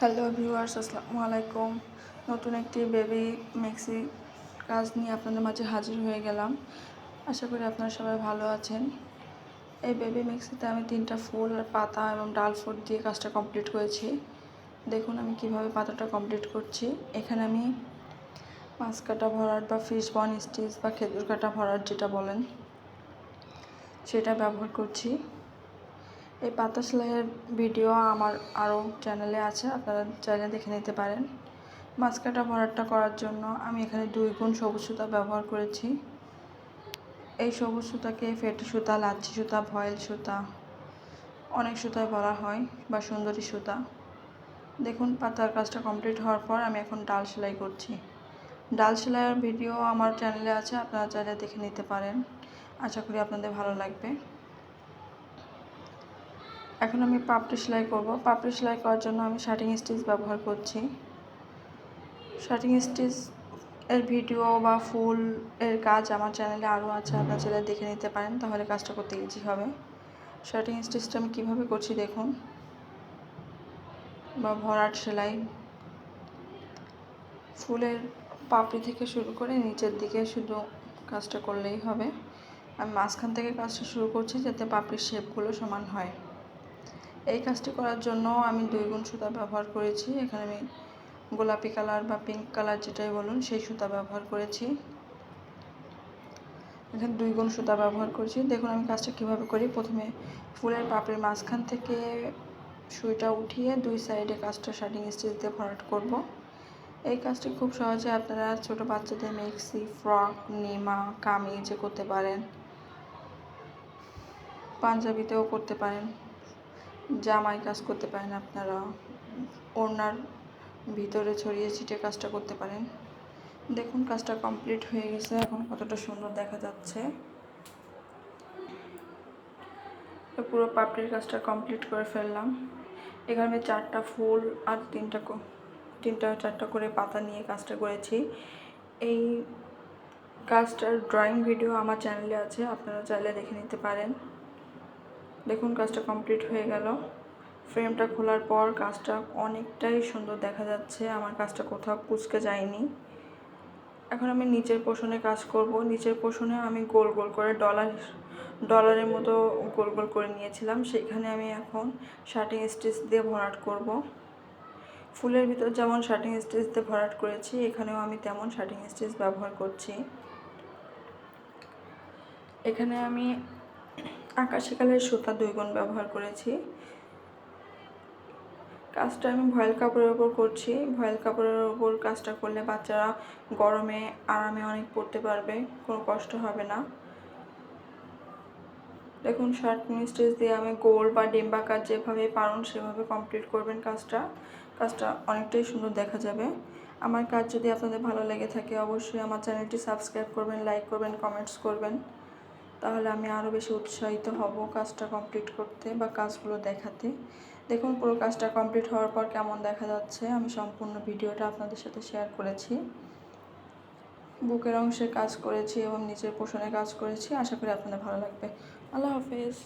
Hello viewers, আসসালামু আলাইকুম। নতুন একটি বেবি মেক্সি কাজ নিয়ে আপনাদের মাঝে হাজির হয়ে গেলাম। আশা করি আপনারা সবাই ভালো আছেন। এই বেবি মেক্সিতে আমি তিনটা ফুল আর পাতা এবং ডাল ফুট দিয়ে কাজটা কমপ্লিট করেছি। দেখুন আমি কীভাবে পাতাটা কমপ্লিট করছি। এখানে আমি মাছ কাটা ভরাট বা ফিশ বন স্টিচ বা খেজুর কাটা ভরাট যেটা বলেন, সেটা ব্যবহার করছি। এই পাতা সেলাইয়ের ভিডিও আমার আরও চ্যানেলে আছে, আপনারা চাইলে দেখে নিতে পারেন। মাছ কাটা ভরাটটা করার জন্য আমি এখানে দুই গুণ সবুজ সুতা ব্যবহার করেছি। এই সবুজ সুতাকে ফেটে সুতা, লাচ্ছি সুতা, ভয়েল সুতা, অনেক সুতায় বলা হয়, বা সুন্দরী সুতা। দেখুন, পাতার কাজটা কমপ্লিট হওয়ার পর আমি এখন ডাল সেলাই করছি। ডাল সেলাইয়ের ভিডিও আমার চ্যানেলে আছে, আপনারা চাইলে দেখে নিতে পারেন। আশা করি আপনাদের ভালো লাগবে। এখন আমি পাপড়ি সেলাই করব। পাপড়ি সেলাই করার জন্য আমি শার্টিং স্টিচ ব্যবহার করছি। শার্টিং স্টিচ এর ভিডিও বা ফুল এর কাজ আমার চ্যানেলে আরও আছে, আপনার চ্যানেলে দেখে নিতে পারেন, তাহলে কাজটা করতে ইজি হবে। শার্টিং স্টিচটা আমি কীভাবে করছি দেখুন। বা ভরাট সেলাই। ফুলের পাপড়ি থেকে শুরু করে নিচের দিকে শুধু কাজটা করলেই হবে। আমি মাঝখান থেকে কাজটা শুরু করছি যাতে পাপড়ির শেপগুলো সমান হয়। এই কাজটি করার জন্য আমি দুই গুণ সুতা ব্যবহার করেছি। এখানে আমি গোলাপি কালার বা পিঙ্ক কালার যেটাই বলুন, সেই সুতা ব্যবহার করেছি। এখানে দুই গুণ সুতা ব্যবহার করেছি। দেখুন আমি কাজটা কীভাবে করি। প্রথমে ফুলের পাপড়ির মাঝখান থেকে সুইটা উঠিয়ে দুই সাইডে কাজটা শার্টিং স্টিচ দিয়ে ভরাট করব। এই কাজটি খুব সহজে আপনারা ছোট বাচ্চাদের মেক্সি, ফ্রক, নিমা, কামিজে করতে পারেন। পাঞ্জাবিতেও করতে পারেন। জামাই কাজ করতে পারেন আপনারা। ওড়নার ভিতরে ছড়িয়ে ছিটিয়ে কাজটা করতে পারেন। দেখুন, কাজটা কমপ্লিট হয়ে গেছে। এখন কতটা সুন্দর দেখা যাচ্ছে। পুরো পাপড়ির কাজটা কমপ্লিট করে ফেললাম। এখানে চারটা ফুল আর তিনটা তিনটা, চারটা করে পাতা নিয়ে কাজটা করেছি। এই কাজটার ড্রয়িং ভিডিও আমার চ্যানেলে আছে, আপনারা চাইলে দেখে নিতে পারেন। দেখুন, কাজটা কমপ্লিট হয়ে গেল। ফ্রেমটা খোলার পর কাজটা অনেকটাই সুন্দর দেখা যাচ্ছে। আমার কাজটা কোথাও কুচকে যায়নি। এখন আমি নিচের পোষণে কাজ করব। নিচের পোষণে আমি গোল গোল করে ডলার ডলারের মতো গোল গোল করে নিয়েছিলাম। সেখানে আমি এখন শার্টিং স্টিচ দিয়ে ভরাট করব। ফুলের ভিতর যেমন শার্টিং স্টিচ দিয়ে ভরাট করেছি, এখানেও আমি তেমন শার্টিং স্টিচ ব্যবহার করছি। এখানে আমি আকাশি কালের সুতা দুই গুণ ব্যবহার করেছি। কাজটা আমি ভয়েল কাপড়ের ওপর করছি। ভয়েল কাপড়ের ওপর কাজটা করলে বাচ্চারা গরমে, আরামে অনেক পড়তে পারবে, কোনো কষ্ট হবে না। দেখুন, শার্ট স্টিচ দিয়ে আমি গোল বা ডিম্বা কাজ যেভাবে পারুন সেভাবে কমপ্লিট করবেন কাজটা। কাজটা অনেকটাই সুন্দর দেখা যাবে। আমার কাজ যদি আপনাদের ভালো লেগে থাকে, অবশ্যই আমার চ্যানেলটি সাবস্ক্রাইব করবেন, লাইক করবেন, কমেন্টস করবেন। তাহলে আমি আরও বেশি উৎসাহিত হব কাজটা কমপ্লিট করতে বা কাজগুলো দেখাতে। দেখুন, পুরো কাজটা কমপ্লিট হওয়ার পর কেমন দেখা যাচ্ছে, আমি সম্পূর্ণ ভিডিওটা আপনাদের সাথে শেয়ার করেছি। বুকের অংশে কাজ করেছি এবং নিচের পোষণে কাজ করেছি। আশা করি আপনাদের ভালো লাগবে। আল্লাহ হাফেজ।